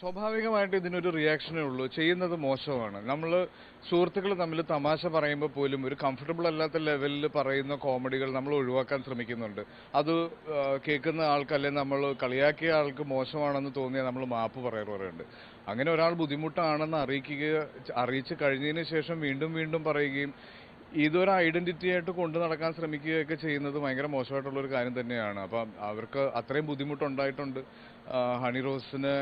സ്വാഭാവികമായിട്ട് ഇതിനൊരു റിയാക്ഷനേ ഉള്ളൂ. ചെയ്യുന്നത് മോശമാണ്. നമ്മൾ സുഹൃത്തുക്കൾ തമ്മിൽ തമാശ പറയുമ്പോൾ പോലും ഒരു കംഫർട്ടബിൾ അല്ലാത്ത ലെവലിൽ പറയുന്ന കോമഡികൾ നമ്മൾ ഒഴിവാക്കാൻ ശ്രമിക്കുന്നുണ്ട്. അത് കേൾക്കുന്ന ആൾക്ക് അല്ലെങ്കിൽ നമ്മൾ കളിയാക്കിയ ആൾക്ക് മോശമാണെന്ന് തോന്നിയാൽ നമ്മൾ മാപ്പ് പറയാറുണ്ട്. അങ്ങനെ ഒരാൾ ബുദ്ധിമുട്ടാണെന്ന് അറിയിക്കുക അറിയിച്ച് കഴിഞ്ഞതിന് ശേഷം വീണ്ടും വീണ്ടും പറയുകയും ഇതൊരു ഐഡന്റിറ്റി ആയിട്ട് കൊണ്ടു നടക്കാൻ ശ്രമിക്കുകയൊക്കെ ചെയ്യുന്നത് ഭയങ്കര മോശമായിട്ടുള്ള ഒരു കാര്യം തന്നെയാണ്. അപ്പം അവർക്ക് അത്രയും ബുദ്ധിമുട്ടുണ്ടായിട്ടുണ്ട്. ഹണി റോസിന്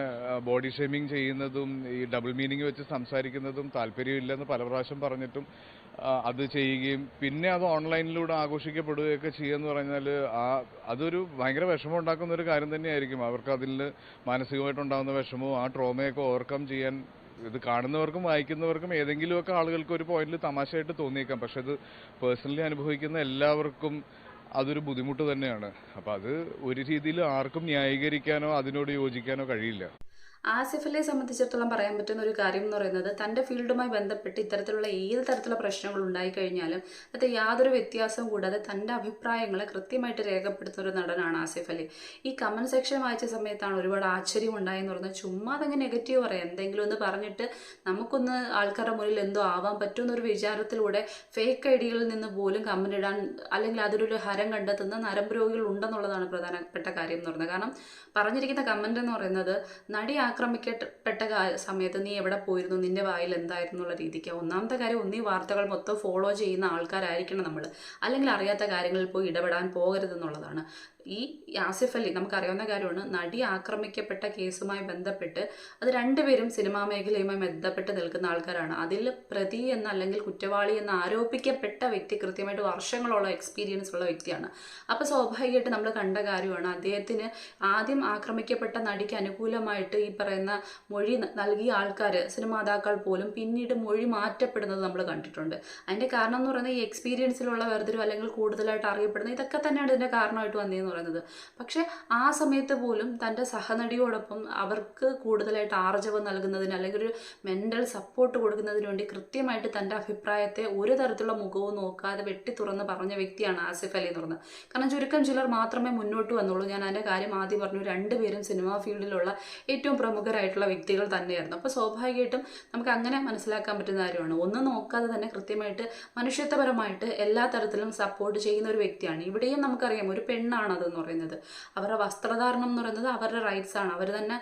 ബോഡി ഷേമിങ് ചെയ്യുന്നതും ഈ ഡബിൾ മീനിങ് വെച്ച് സംസാരിക്കുന്നതും താല്പര്യമില്ലെന്ന് പല പ്രാവശ്യം പറഞ്ഞിട്ടും അത് ചെയ്യുകയും പിന്നെ അത് ഓൺലൈനിലൂടെ ആഘോഷിക്കപ്പെടുകയൊക്കെ ചെയ്യുമെന്ന് പറഞ്ഞാൽ ആ അതൊരു ഭയങ്കര വിഷമം ഉണ്ടാക്കുന്ന ഒരു കാര്യം തന്നെയായിരിക്കും. അവർക്ക് അതിൽ മാനസികമായിട്ടുണ്ടാകുന്ന വിഷമവും ആ ട്രോമയൊക്കെ ഓവർകം ചെയ്യാൻ ഇത് കാണുന്നവർക്കും വായിക്കുന്നവർക്കും ഏതെങ്കിലുമൊക്കെ ആളുകൾക്ക് ഒരു പോയിന്റിൽ തമാശയായിട്ട് തോന്നിയേക്കാം. പക്ഷെ അത് പേഴ്സണലി അനുഭവിക്കുന്ന എല്ലാവർക്കും അതൊരു ബുദ്ധിമുട്ട് തന്നെയാണ്. അപ്പൊ അത് ഒരു രീതിയിൽ ആർക്കും ന്യായീകരിക്കാനോ അതിനോട് യോജിക്കാനോ കഴിയില്ല. ആസിഫിനെ സംബന്ധിച്ചിടത്തോളം പറയാൻ പറ്റുന്ന ഒരു കാര്യം എന്ന് പറയുന്നത് തന്റെ ഫീൽഡുമായി ബന്ധപ്പെട്ട് ഇത്തരത്തിലുള്ള ഏത് തരത്തിലുള്ള പ്രശ്നങ്ങൾ ഉണ്ടായിക്കഴിഞ്ഞാലും അത് യാതൊരു വ്യത്യാസവും കൂടാതെ തന്റെ അഭിപ്രായങ്ങളെ കൃത്യമായിട്ട് രേഖപ്പെടുത്തുന്ന ഒരു നടനാണ് ആസിഫ് അലി. ഈ കമന്റ് സെക്ഷൻ വായിച്ച സമയത്താണ് ഒരുപാട് ആശ്ചര്യം ഉണ്ടായെന്ന് പറഞ്ഞാൽ ചുമ്മാ അതങ്ങ് നെഗറ്റീവ് പറയാം. എന്തെങ്കിലും ഒന്ന് പറഞ്ഞിട്ട് നമുക്കൊന്ന് ആൾക്കാരുടെ മുന്നിൽ എന്തോ ആവാൻ പറ്റുമെന്ന ഒരു വിചാരത്തിലൂടെ ഫേക്ക് ഐഡികളിൽ നിന്ന് പോലും കമന്റ് ഇടാൻ അല്ലെങ്കിൽ അതിലൊരു ഹരം കണ്ടെത്തുന്ന നരമ്പ് രോഗികൾ ഉണ്ടെന്നുള്ളതാണ് പ്രധാനപ്പെട്ട കാര്യം എന്ന് പറയുന്നത്. കാരണം പറഞ്ഞിരിക്കുന്ന കമന്റ് എന്ന് പറയുന്നത് നടി ആക്രമിക്കപ്പെട്ട സമയത്ത് നീ എവിടെ പോയിരുന്നു? നിന്റെ വായിൽ എന്തായിരുന്നു എന്നുള്ള രീതിക്ക്. ഒന്നാമത്തെ കാര്യം ഒന്നീ വാർത്തകൾ മൊത്തം ഫോളോ ചെയ്യുന്ന ആൾക്കാരായിരിക്കണം നമ്മൾ അല്ലെങ്കിൽ അറിയാത്ത കാര്യങ്ങളിൽ പോയി ഇടപെടാൻ പോകരുതെന്നുള്ളതാണ്. ഈ ആസിഫ് അലി നമുക്കറിയാവുന്ന കാര്യമാണ് നടി ആക്രമിക്കപ്പെട്ട കേസുമായി ബന്ധപ്പെട്ട് അത് രണ്ടുപേരും സിനിമാ മേഖലയുമായി ബന്ധപ്പെട്ട് നിൽക്കുന്ന ആൾക്കാരാണ്. അതിൽ പ്രതി എന്ന അല്ലെങ്കിൽ കുറ്റവാളി എന്ന് ആരോപിക്കപ്പെട്ട വ്യക്തി കൃത്യമായിട്ട് വർഷങ്ങളോളം എക്സ്പീരിയൻസ് ഉള്ള വ്യക്തിയാണ്. അപ്പോൾ സ്വാഭാവികമായിട്ട് നമ്മൾ കണ്ട കാര്യമാണ് അദ്ദേഹത്തിന് ആദ്യം ആക്രമിക്കപ്പെട്ട നടിക്ക് അനുകൂലമായിട്ട് ഈ പറയുന്ന മൊഴി നൽകിയ ആൾക്കാർ സിനിമാതാക്കൾ പോലും പിന്നീട് മൊഴി മാറ്റപ്പെടുന്നത് നമ്മൾ കണ്ടിട്ടുണ്ട്. അതിന്റെ കാരണം എന്ന് പറയുന്നത് ഈ എക്സ്പീരിയൻസിലുള്ള വേർതിരിവ് അല്ലെങ്കിൽ കൂടുതലായിട്ട് അറിയപ്പെടുന്നത് ഇതൊക്കെ തന്നെയാണ് ഇതിന്റെ കാരണമായിട്ട് വന്നതെന്ന് പറയുന്നത്. പക്ഷേ ആ സമയത്ത് പോലും തന്റെ സഹനടിയോടൊപ്പം അവർക്ക് കൂടുതലായിട്ട് ആർജവം നൽകുന്നതിന് അല്ലെങ്കിൽ ഒരു മെന്റൽ സപ്പോർട്ട് കൊടുക്കുന്നതിന് വേണ്ടി കൃത്യമായിട്ട് തന്റെ അഭിപ്രായത്തെ ഒരു തരത്തിലുള്ള മുഖവും നോക്കാതെ വെട്ടി തുറന്ന് പറഞ്ഞ വ്യക്തിയാണ് ആസിഫ് അലി എന്ന് പറഞ്ഞത് കാരണം ചുരുക്കം ചിലർ മാത്രമേ മുന്നോട്ട് വന്നുള്ളൂ. ഞാൻ അതിന്റെ കാര്യം ആദ്യം പറഞ്ഞു. രണ്ടുപേരും സിനിമാ ഫീൽഡിലുള്ള ഏറ്റവും പ്രമുഖരായിട്ടുള്ള വ്യക്തികൾ തന്നെയായിരുന്നു. അപ്പോൾ സ്വാഭാവികമായിട്ടും നമുക്ക് അങ്ങനെ മനസ്സിലാക്കാൻ പറ്റുന്ന കാര്യമാണ്. ഒന്ന് നോക്കാതെ തന്നെ കൃത്യമായിട്ട് മനുഷ്യത്വപരമായിട്ട് എല്ലാ തരത്തിലും സപ്പോർട്ട് ചെയ്യുന്ന ഒരു വ്യക്തിയാണ്. ഇവിടെയും നമുക്കറിയാം ഒരു പെണ്ണാണ് അതെന്ന് പറയുന്നത്. അവരുടെ വസ്ത്രധാരണം എന്ന് പറയുന്നത് അവരുടെ റൈറ്റ്സ് ആണ്. അവർ തന്നെ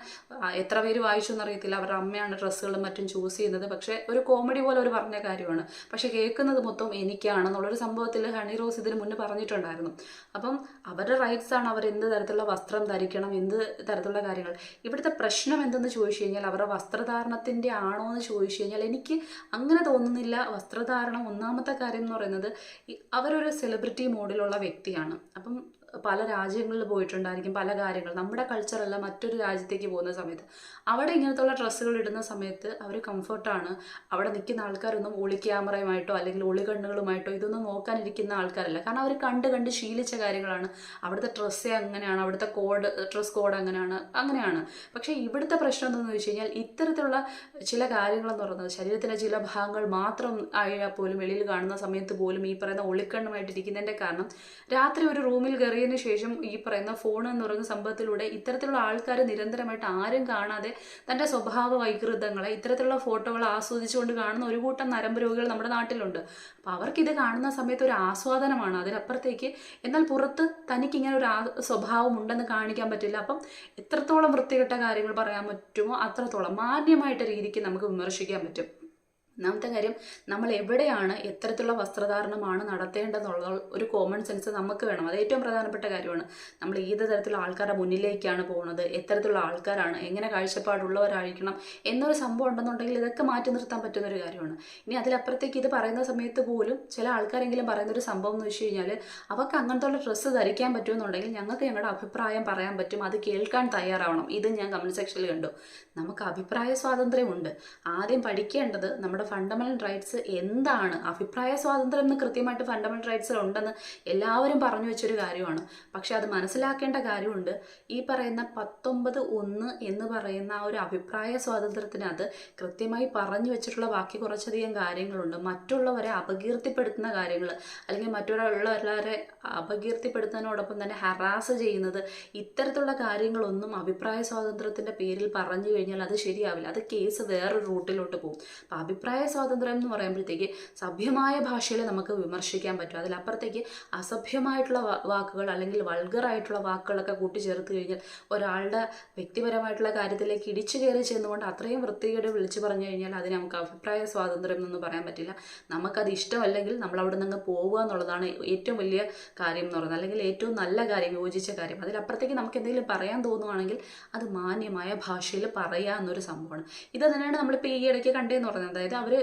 എത്ര പേര് വായിച്ചു എന്നറിയത്തില്ല. അവരുടെ അമ്മയാണ് ഡ്രസ്സുകളും മറ്റും ചൂസ് ചെയ്യുന്നത്. പക്ഷേ ഒരു കോമഡി പോലെ അവർ പറഞ്ഞ കാര്യമാണ്. പക്ഷേ കേൾക്കുന്നത് മൊത്തം എനിക്കാണെന്നുള്ളൊരു സംഭവത്തിൽ ഹണി റോസ് ഇതിന് മുന്നേ പറഞ്ഞിട്ടുണ്ടായിരുന്നു. അപ്പം അവരുടെ റൈറ്റ്സ് ആണ് അവർ എന്ത് തരത്തിലുള്ള വസ്ത്രം ധരിക്കണം എന്ത് തരത്തിലുള്ള കാര്യങ്ങൾ. ഇവിടുത്തെ പ്രശ്നം എന്തെന്ന് ചോദിച്ചു കഴിഞ്ഞാൽ അവരുടെ വസ്ത്രധാരണത്തിന്റെ ആണോ എന്ന് ചോദിച്ചു കഴിഞ്ഞാൽ എനിക്ക് അങ്ങനെ തോന്നുന്നില്ല. വസ്ത്രധാരണം ഒന്നാമത്തെ കാര്യം എന്ന് പറയുന്നത് അവരൊരു സെലിബ്രിറ്റി മോഡിലുള്ള വ്യക്തിയാണ്. അപ്പം പല രാജ്യങ്ങളിൽ പോയിട്ടുണ്ടായിരിക്കും പല കാര്യങ്ങൾ. നമ്മുടെ കൾച്ചറല്ല മറ്റൊരു രാജ്യത്തേക്ക് പോകുന്ന സമയത്ത്. അവിടെ ഇങ്ങനത്തുള്ള ഡ്രസ്സുകൾ ഇടുന്ന സമയത്ത് അവർ കംഫർട്ടാണ് അവിടെ നിൽക്കുന്ന ആൾക്കാരൊന്നും ഒളി ക്യാമറയുമായിട്ടോ അല്ലെങ്കിൽ ഒളി കണ്ണുകളുമായിട്ടോ ഇതൊന്നും നോക്കാനിരിക്കുന്ന ആൾക്കാരല്ല. കാരണം അവർ കണ്ട് കണ്ട് ശീലിച്ച കാര്യങ്ങളാണ്. അവിടുത്തെ ഡ്രസ്സേ അങ്ങനെയാണ് അവിടുത്തെ കോഡ് ഡ്രസ് കോഡ് അങ്ങനെയാണ് അങ്ങനെയാണ്. പക്ഷേ ഇവിടുത്തെ പ്രശ്നം എന്താണെന്ന് വെച്ച് കഴിഞ്ഞാൽ ഇത്തരത്തിലുള്ള ചില കാര്യങ്ങളെന്ന് പറയുന്നത് ശരീരത്തിലെ ചില ഭാഗങ്ങൾ മാത്രം ആയാൽ പോലും വെളിയിൽ കാണുന്ന സമയത്ത് പോലും ഈ പറയുന്ന ഒളിക്കണ്ണുമായിട്ടിരിക്കുന്നതിന്റെ കാരണം രാത്രി ഒരു റൂമിൽ കയറിയതിന് ശേഷം ഈ പറയുന്ന ഫോൺ എന്ന് പറയുന്ന സംഭവത്തിലൂടെ ഇത്തരത്തിലുള്ള ആൾക്കാർ നിരന്തരമായിട്ട് ആരും കാണാതെ തന്റെ സ്വഭാവ വൈകൃതങ്ങളെ ഇത്തരത്തിലുള്ള ഫോട്ടോകൾ ആസ്വദിച്ചുകൊണ്ട് കാണുന്ന ഒരു കൂട്ടം നരമ്പ് രോഗികൾ നമ്മുടെ നാട്ടിലുണ്ട്. അപ്പോൾ അവർക്കിത് കാണുന്ന സമയത്ത് ഒരു ആസ്വാദനമാണ് അതിനപ്പുറത്തേക്ക് എന്നാൽ പുറത്ത് തനിക്ക് ഇങ്ങനെ ഒരു സ്വഭാവം ഉണ്ടെന്ന് കാണിക്കാൻ പറ്റില്ല. അപ്പം എത്രത്തോളം വൃത്തികെട്ട കാര്യങ്ങൾ പറയാൻ പറ്റുമോ അത്രത്തോളം മാന്യമായിട്ട് രീതിക്ക് നമുക്ക് വിമർശിക്കാൻ പറ്റും. ഒന്നാമത്തെ കാര്യം നമ്മൾ എവിടെയാണ് എത്തരത്തിലുള്ള വസ്ത്രധാരണമാണ് നടത്തേണ്ടതെന്നുള്ള ഒരു കോമൺ സെൻസ് നമുക്ക് വേണം. അത് ഏറ്റവും പ്രധാനപ്പെട്ട കാര്യമാണ്. നമ്മൾ ഏത് തരത്തിലുള്ള ആൾക്കാരുടെ മുന്നിലേക്കാണ് പോകുന്നത് എത്തരത്തിലുള്ള ആൾക്കാരാണ് എങ്ങനെ കാഴ്ചപ്പാടുള്ളവരായിരിക്കണം എന്നൊരു സംഭവം ഉണ്ടെന്നുണ്ടെങ്കിൽ ഇതൊക്കെ മാറ്റി നിർത്താൻ പറ്റുന്ന ഒരു കാര്യമാണ്. ഇനി അതിലപ്പുറത്തേക്ക് ഇത് പറയുന്ന സമയത്ത് പോലും ചില ആൾക്കാരെങ്കിലും പറയുന്ന ഒരു സംഭവം എന്ന് വെച്ച് കഴിഞ്ഞാൽ അവർക്ക് അങ്ങനത്തെ ഡ്രസ്സ് ധരിക്കാൻ പറ്റുമെന്നുണ്ടെങ്കിൽ ഞങ്ങൾക്ക് ഞങ്ങളുടെ അഭിപ്രായം പറയാൻ പറ്റും. അത് കേൾക്കാൻ തയ്യാറാവണം. ഇത് ഞാൻ കമന്റ് സെക്ഷനിൽ കണ്ടു. നമുക്ക് അഭിപ്രായ സ്വാതന്ത്ര്യമുണ്ട്. ആദ്യം പഠിക്കേണ്ടത് നമ്മുടെ ഫണ്ടമെന്റൽ റൈറ്റ്സ് എന്താണ്? അഭിപ്രായ സ്വാതന്ത്ര്യം എന്ന് കൃത്യമായിട്ട് ഫണ്ടമെന്റൽ റൈറ്റ്സിൽ ഉണ്ടെന്ന് എല്ലാവരും പറഞ്ഞു വെച്ചൊരു കാര്യമാണ്. പക്ഷെ അത് മനസ്സിലാക്കേണ്ട കാര്യമുണ്ട്. ഈ പറയുന്ന പത്തൊമ്പത് ഒന്ന് എന്ന് പറയുന്ന ആ ഒരു അഭിപ്രായ സ്വാതന്ത്ര്യത്തിനകത്ത് കൃത്യമായി പറഞ്ഞു വെച്ചിട്ടുള്ള ബാക്കി കുറച്ചധികം കാര്യങ്ങളുണ്ട്. മറ്റുള്ളവരെ അപകീർത്തിപ്പെടുത്തുന്ന കാര്യങ്ങൾ അല്ലെങ്കിൽ മറ്റുള്ളവരെ അപകീർത്തിപ്പെടുത്തുന്നതിനോടൊപ്പം തന്നെ ഹറാസ് ചെയ്യുന്നത് ഇത്തരത്തിലുള്ള കാര്യങ്ങളൊന്നും അഭിപ്രായ സ്വാതന്ത്ര്യത്തിന്റെ പേരിൽ പറഞ്ഞു കഴിഞ്ഞാൽ അത് ശരിയാവില്ല. അത് കേസ് വേറൊരു റൂട്ടിലോട്ട് പോകും. അപ്പോൾ അഭിപ്രായ സ്വാതന്ത്ര്യം എന്ന് പറയുമ്പോഴത്തേക്ക് സഭ്യമായ ഭാഷയിൽ നമുക്ക് വിമർശിക്കാൻ പറ്റും. അതിലപ്പുറത്തേക്ക് അസഭ്യമായിട്ടുള്ള വാക്കുകൾ അല്ലെങ്കിൽ വൾഗറായിട്ടുള്ള വാക്കുകളൊക്കെ കൂട്ടിച്ചേർത്ത് കഴിഞ്ഞാൽ ഒരാളുടെ വ്യക്തിപരമായിട്ടുള്ള കാര്യത്തിലേക്ക് ഇടിച്ചു കയറി ചെന്നുകൊണ്ട് അത്രയും വൃത്തികേട് വിളിച്ചു പറഞ്ഞു കഴിഞ്ഞാൽ അതിന് നമുക്ക് അഭിപ്രായ സ്വാതന്ത്ര്യം എന്നൊന്നും പറയാൻ പറ്റില്ല. നമുക്കത് ഇഷ്ടമല്ലെങ്കിൽ നമ്മൾ അവിടെ നിന്ന് പോവുക എന്നുള്ളതാണ് ഏറ്റവും വലിയ കാര്യം എന്ന് പറയുന്നത്. അല്ലെങ്കിൽ ഏറ്റവും നല്ല കാര്യം യോജിച്ച കാര്യം. അതിലപ്പുറത്തേക്ക് നമുക്ക് എന്തെങ്കിലും പറയാൻ തോന്നുവാണെങ്കിൽ അത് മാന്യമായ ഭാഷയിൽ പറയുക എന്നൊരു സംഭവമാണ്. ഇത് തന്നെയാണ് നമ്മളിപ്പോൾ ഈ ഇടയ്ക്ക് കണ്ടതെന്ന് പറയുന്നത് അതായത് അവർ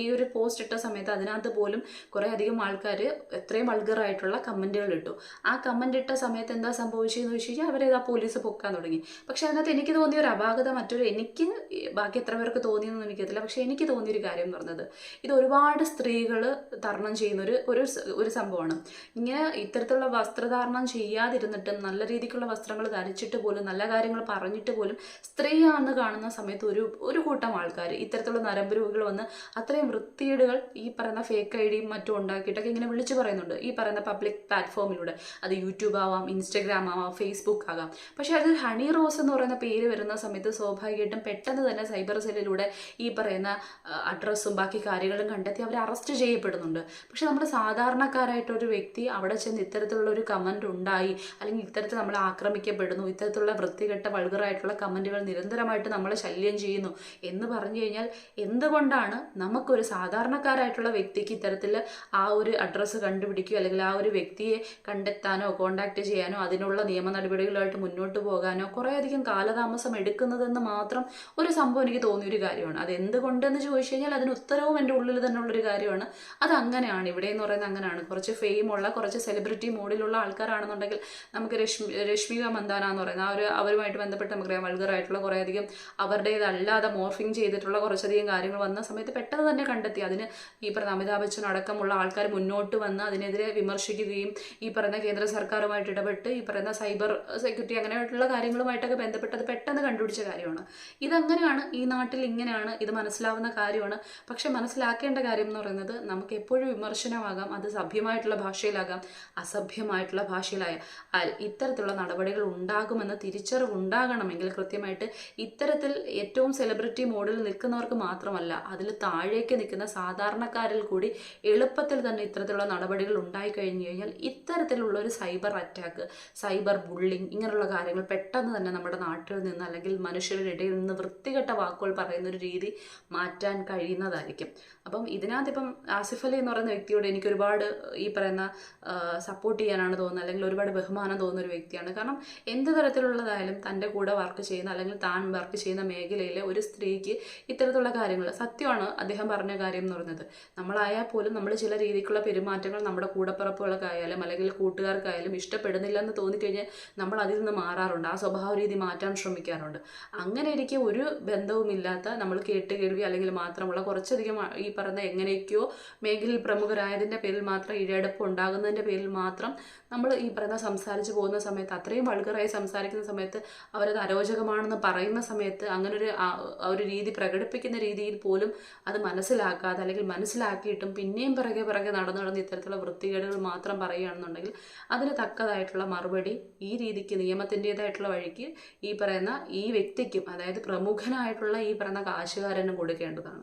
ഈ ഒരു പോസ്റ്റ് ഇട്ട സമയത്ത് അതിനകത്ത് പോലും കുറേ അധികം ആൾക്കാർ എത്രയും വൾഗറായിട്ടുള്ള കമന്റുകൾ ഇട്ടു. ആ കമന്റ് ഇട്ട സമയത്ത് എന്താ സംഭവിച്ചതെന്ന് വെച്ച് കഴിഞ്ഞാൽ അവരെ ആ പോലീസ് പൊക്കാൻ തുടങ്ങി. പക്ഷേ അതിനകത്ത് എനിക്ക് തോന്നിയ ഒരു അപാകത മറ്റൊരു എനിക്ക് ബാക്കി എത്ര പേർക്ക് തോന്നിയെന്നൊന്നും എനിക്കറിയില്ല. പക്ഷേ എനിക്ക് തോന്നിയൊരു കാര്യം എന്ന് പറഞ്ഞത് ഇത് ഒരുപാട് സ്ത്രീകൾ തരണം ചെയ്യുന്ന ഒരു ഒരു ഒരു സംഭവമാണ്. ഇങ്ങനെ ഇത്തരത്തിലുള്ള വസ്ത്രധാരണം ചെയ്യാതിരുന്നിട്ടും നല്ല രീതിക്കുള്ള വസ്ത്രങ്ങൾ ധരിച്ചിട്ട് പോലും നല്ല കാര്യങ്ങൾ പറഞ്ഞിട്ട് പോലും സ്ത്രീയാണെന്ന് കാണുന്ന സമയത്ത് ഒരു ഒരു കൂട്ടം ആൾക്കാർ ഇത്തരത്തിലുള്ള നരമ്പ് രോഗികൾ വന്ന് അത്രയും വൃത്തികേടുകൾ ഈ പറയുന്ന ഫേക്ക് ഐ ഡിയും മറ്റും ഉണ്ടാക്കിയിട്ടൊക്കെ ഇങ്ങനെ വിളിച്ചു പറയുന്നുണ്ട്. ഈ പറയുന്ന പബ്ലിക് പ്ലാറ്റ്ഫോമിലൂടെ അത് യൂട്യൂബ് ആവാം ഇൻസ്റ്റഗ്രാം ആവാം ഫേസ്ബുക്ക് ആകാം. പക്ഷേ അതിൽ ഹണി റോസ് എന്ന് പറയുന്ന പേര് വരുന്ന സമയത്ത് സ്വാഭാവികമായിട്ടും പെട്ടെന്ന് തന്നെ സൈബർ സെല്ലിലൂടെ ഈ പറയുന്ന അഡ്രസ്സും ബാക്കി കാര്യങ്ങളും കണ്ടെത്തി അവർ അറസ്റ്റ് ചെയ്യപ്പെടുന്നുണ്ട്. പക്ഷെ നമ്മുടെ സാധാരണക്കാരായിട്ടൊരു വ്യക്തി അവിടെ ചെന്ന് ഇത്തരത്തിലുള്ള ഒരു കമന്റ് ഉണ്ടായി അല്ലെങ്കിൽ ഇത്തരത്തിൽ നമ്മൾ ആക്രമിക്കപ്പെടുന്നു ഇത്തരത്തിലുള്ള വൃത്തികെട്ട വൾഗറായിട്ടുള്ള കമന്റുകൾ നിരന്തരമായിട്ട് നമ്മളെ ശല്യം ചെയ്യുന്നു എന്ന് പറഞ്ഞു കഴിഞ്ഞാൽ എന്തുകൊണ്ടാണ് നമുക്കൊരു സാധാരണക്കാരായിട്ടുള്ള വ്യക്തിക്ക് ഇത്തരത്തിൽ ആ ഒരു അഡ്രസ്സ് കണ്ടുപിടിക്കുക അല്ലെങ്കിൽ ആ ഒരു വ്യക്തിയെ കണ്ടെത്താനോ കോണ്ടാക്ട് ചെയ്യാനോ അതിനുള്ള നിയമ നടപടികളുമായിട്ട് മുന്നോട്ട് പോകാനോ കുറേയധികം കാലതാമസം എടുക്കുന്നതെന്ന് മാത്രം ഒരു സംഭവം എനിക്ക് തോന്നിയൊരു കാര്യമാണ്. അത് എന്തുകൊണ്ടെന്ന് ചോദിച്ചു കഴിഞ്ഞാൽ അതിന് ഉത്തരവും എന്റെ ഉള്ളിൽ തന്നെ ഉള്ളൊരു കാര്യമാണ്. അത് അങ്ങനെയാണ്. ഇവിടെ എന്ന് പറയുന്നത് അങ്ങനെയാണ്. കുറച്ച് ഫെയിമുള്ള കുറച്ച് സെലിബ്രിറ്റി മോഡിലുള്ള ആൾക്കാരാണെന്നുണ്ടെങ്കിൽ നമുക്ക് രശ്മി രശ്മിക മന്ദാന എന്ന് പറയുന്ന ആ ഒരു അവരുമായിട്ട് ബന്ധപ്പെട്ട് നമുക്കറിയാം വൾഗറായിട്ടുള്ള കുറേയധികം അവരുടേതല്ലാതെ മോർഫിങ് ചെയ്തിട്ടുള്ള കുറച്ചധികം കാര്യങ്ങൾ വന്ന സമയത്ത് പെട്ടെന്ന് തന്നെ കണ്ടെത്തി. അതിന് ഈ പറഞ്ഞ അമിതാഭ് ബച്ചൻ അടക്കമുള്ള ആൾക്കാർ മുന്നോട്ട് വന്ന് അതിനെതിരെ വിമർശിക്കുകയും ഈ പറയുന്ന കേന്ദ്ര സർക്കാരുമായിട്ട് ഇടപെട്ട് ഈ പറയുന്ന സൈബർ സെക്യൂരിറ്റി അങ്ങനെയുള്ള കാര്യങ്ങളുമായിട്ടൊക്കെ ബന്ധപ്പെട്ടത് പെട്ടെന്ന് കണ്ടുപിടിച്ച കാര്യമാണ്. ഇതങ്ങനെയാണ് ഈ നാട്ടിൽ ഇങ്ങനെയാണ് ഇത് മനസ്സിലാവുന്ന കാര്യമാണ്. പക്ഷെ മനസ്സിലാക്കേണ്ട കാര്യം എന്ന് പറയുന്നത് നമുക്ക് എപ്പോഴും വിമർശനമാകാം അത് സഭ്യമായിട്ടുള്ള ഭാഷയിലാകാം അസഭ്യമായിട്ടുള്ള ഭാഷയിലായാൽ ഇത്തരത്തിലുള്ള നടപടികൾ ഉണ്ടാകുമെന്ന തിരിച്ചറിവ് ഉണ്ടാകണമെങ്കിൽ കൃത്യമായിട്ട് ഇത്തരത്തിൽ ഏറ്റവും സെലിബ്രിറ്റി മോഡിൽ നിൽക്കുന്നവർക്ക് മാത്രമല്ല അതിൽ താഴേക്ക് നിൽക്കുന്ന സാധാരണക്കാരിൽ കൂടി എളുപ്പത്തിൽ തന്നെ ഇത്തരത്തിലുള്ള നടപടികൾ ഉണ്ടായി കഴിഞ്ഞു കഴിഞ്ഞാൽ ഇത്തരത്തിലുള്ള ഒരു സൈബർ അറ്റാക്ക് സൈബർ ബുള്ളിങ് ഇങ്ങനെയുള്ള കാര്യങ്ങൾ പെട്ടെന്ന് തന്നെ നമ്മുടെ നാട്ടിൽ നിന്ന് അല്ലെങ്കിൽ മനുഷ്യരുടെ ഇടയിൽ നിന്ന് വൃത്തികെട്ട വാക്കുകൾ പറയുന്ന ഒരു രീതി മാറ്റാൻ കഴിയുന്നതായിരിക്കും. അപ്പം ഇതിനകത്ത് ഇപ്പം ആസിഫ് അലി എന്ന് പറയുന്ന വ്യക്തിയോട് എനിക്ക് ഒരുപാട് ഈ പറയുന്ന സപ്പോർട്ട് ചെയ്യാനാണ് തോന്നുന്നത് അല്ലെങ്കിൽ ഒരുപാട് ബഹുമാനം തോന്നുന്ന ഒരു വ്യക്തിയാണ്. കാരണം എന്ത് തരത്തിലുള്ളതായാലും തന്റെ കൂടെ വർക്ക് ചെയ്യുന്ന അല്ലെങ്കിൽ താൻ വർക്ക് ചെയ്യുന്ന മേഖലയിലെ ഒരു സ്ത്രീക്ക് ഇത്തരത്തിലുള്ള കാര്യങ്ങൾ സത്യമാണ് അദ്ദേഹം പറഞ്ഞ കാര്യം എന്ന് പറയുന്നത്. നമ്മളായാൽ പോലും നമ്മൾ ചില രീതിക്കുള്ള പെരുമാറ്റങ്ങൾ നമ്മുടെ കൂടപ്പിറപ്പുകൾക്കായാലും അല്ലെങ്കിൽ കൂട്ടുകാർക്കായാലും ഇഷ്ടപ്പെടുന്നില്ല എന്ന് തോന്നിക്കഴിഞ്ഞാൽ നമ്മൾ അതിൽ നിന്ന് മാറാറുണ്ട്. ആ സ്വഭാവ രീതി മാറ്റാൻ ശ്രമിക്കാറുണ്ട്. അങ്ങനെ ഇരിക്കെ ഒരു ബന്ധവുമില്ലാത്ത നമ്മൾ കേട്ട് കേൾവി അല്ലെങ്കിൽ മാത്രമുള്ള കുറച്ചധികം ഈ പറഞ്ഞ എങ്ങനെയൊക്കെയോ മേഖലയിൽ പ്രമുഖരായതിന്റെ പേരിൽ മാത്രം ഇഴയടപ്പ് ഉണ്ടാകുന്നതിന്റെ പേരിൽ മാത്രം നമ്മൾ ഈ പറയുന്ന സംസാരിച്ച് പോകുന്ന സമയത്ത് അത്രയും വൾഗറായി സംസാരിക്കുന്ന സമയത്ത് അവരത് അരോചകമാണെന്ന് പറയുന്ന സമയത്ത് അങ്ങനൊരു ഒരു രീതി പ്രകടിപ്പിക്കുന്ന രീതിയിൽ പോലും അത് മനസ്സിലാക്കാതെ അല്ലെങ്കിൽ മനസ്സിലാക്കിയിട്ടും പിന്നെയും പിറകെ പിറകെ നടന്നു നടന്ന് ഇത്തരത്തിലുള്ള വൃത്തികേടുകൾ മാത്രം പറയുകയാണെന്നുണ്ടെങ്കിൽ അതിന് തക്കതായിട്ടുള്ള മറുപടി ഈ രീതിക്ക് നിയമത്തിന്റെതായിട്ടുള്ള വഴിക്ക് ഈ പറയുന്ന ഈ വ്യക്തിക്കും അതായത് പ്രമുഖനായിട്ടുള്ള ഈ പറയുന്ന കാശുകാരനും കൊടുക്കേണ്ടതാണ്.